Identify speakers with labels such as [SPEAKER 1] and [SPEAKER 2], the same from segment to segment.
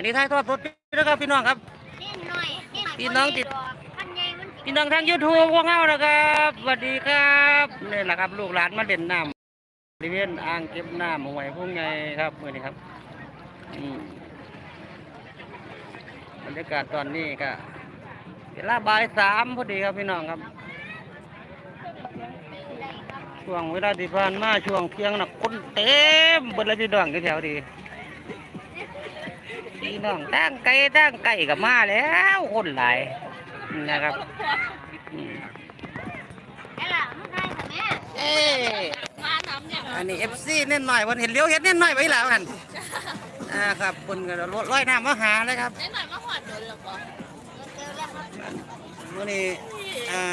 [SPEAKER 1] อันนี้ถ่ายทอดสดนะครับพี่น้องครับ พี่น้องติด พี่น้องทางยูทูบพวกเรานะครับสวัสดีครับนี่แหละครับลูกหลานมาเด่นน้ำบริเวณอ่างเก็บน้ำหวยพุ่งไงครับมื่อนี้ครับอืมบรรยากาศตอนนี้ก็เวลาบ่ายสามพอดีครับพี่น้องครับ ช่วงเวลาที่ผ่านมาช่วงเที่ยงน่ะคนเต็มเบนเลยพี่น้องแถวๆดี พี่น้องตั้งไก่ตั้งไก่กับมาแล้วคนหลายนะครับอืมเอ้ยอันนี้เอฟซีเน่นหน่อยวันเห็นเลี้ยวเห็นเน่นหน่อยไว้แล้วกันอ่าครับคนก็ร้อยน้ำมาหาเลยครับ
[SPEAKER 2] ได้หน่อยมาหอดโดนแล้วก็
[SPEAKER 1] มื่อนี้อ่า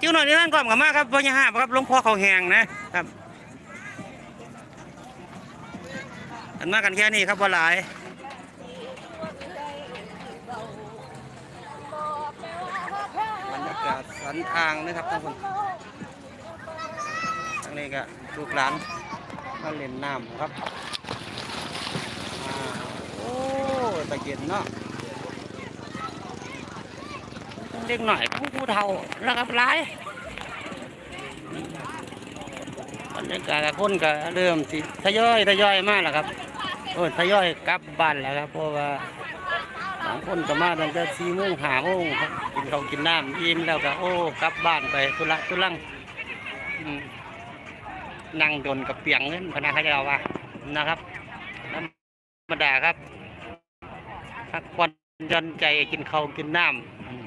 [SPEAKER 1] จิ้วหน่อยนี่นั่นก่อนกับมาครับพญาหาบครับหลวงพ่อเขาแหงนะครับอันมากันแค่นี้ครับว่าหลาย สันทางนะครับท่านผู้ชมทางนี้ก็ลูกหลานมาเล่นน้ำครับอโอ้ตะเกียนเนาะเด็กหน่อยผู้ผู้เฒ่าแล้วครับร้ายบรรยากาศคนก็เริ่มสิทยอยทยอยมากแล้วครับโอ้ยทยอยกลับบ้านแล้วครับเพราะว่าางคนก็มาตั้งแต่สี่โมงห้าโมงครับกินข้าวกินน้ำอิ่มแล้วก็โอ้กลับบ้านไปทุระทุลังนั่งโดนกับเปียงเงินพนักงานว่านะครับธรรมดาครับพักผ่อนย่อนใจกินข้าวกินน้ำอืม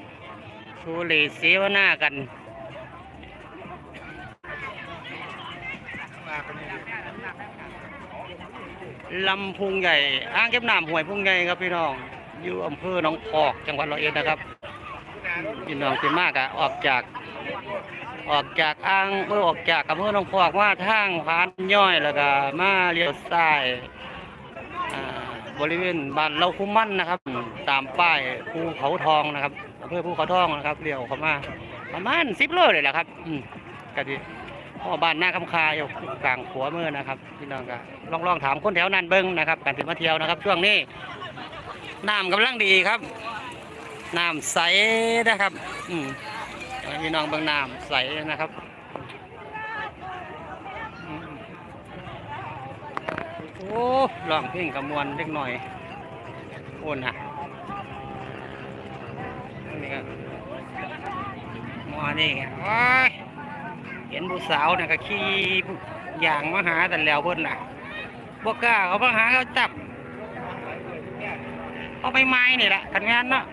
[SPEAKER 1] ชูเลเสวนากันลำพุงใหญ่อ่างเก็บน้ำห้วยพุงใหญ่ครับพี่น้อง อยู่อำเภอหนองพอกจังหวัดร้อยเอ็ดนะครับพี่น้องเป็นมากอะออกจากออกจากอ่างเมื่อออกจากอำเภอหนองพอกมาทางพานย่อยแล้วก็มาเลี้ยวซ้ายอ่าบริเวณบ้านเราคุ้มมั่นนะครับ ตามป้ายภูเขาทองนะครับอำเภอภูเขาทองนะครับเลี้ยวเข้ามาประมาณสิบโลเลยแหละครับอืมก็ดีพ่อบ้านหน้าคำคาอยู่กลางขัวมือนะครับพี่น้องก็ลองลองถามคนแถวนั้นเบิ้งนะครับการถึงมาเที่ยวนะครับ ช่วงนี้ น้ำกำลังดีครับ น้ำใสนะครับ อืมพี่น้องบิ้งน้ำใสนะครับโอ้ร้องเพลงกำมวลเล็กหน่อยโอนฮะนี่ก็หมอนี่ไงโอ้ยเห็นผู้สาวนี่ยก็ขี่อย่างมาหาแต่แล้วเพิ่นน่ะบกกล้าเขามาหาเขาจับ เอาไปไม้นี่แหละทันงานเนาะ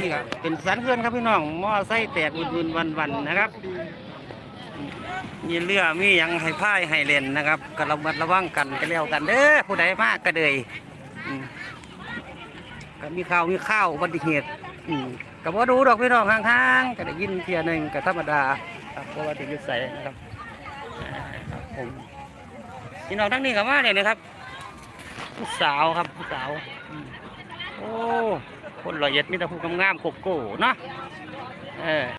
[SPEAKER 1] นี่ครับเป็นสันเพื่อนครับพี่น้องมอไส้แตกวุ่นๆวันๆนะครับ มีเรือมียังให้พายให้เล่นนะครับก็ระมัดระวังกันก็แล้วกันเด้อผู้ใดมากก็เลยมก็มีข่าวมีข้าวอุบัติเหตุก็บ่ดูดอกพี่น้องห่างๆก็ได้ยินเทียหนึ่งก็ธรรมดาครับเพราะว่าติดยุใส่นะครับผม พี่น้องทั้งนี้กับมาเลยนะครับผู้สาวครับผู้สาวโอ้คนละเอียดมีแต่ผู้งามๆโกโก้เนาะเออ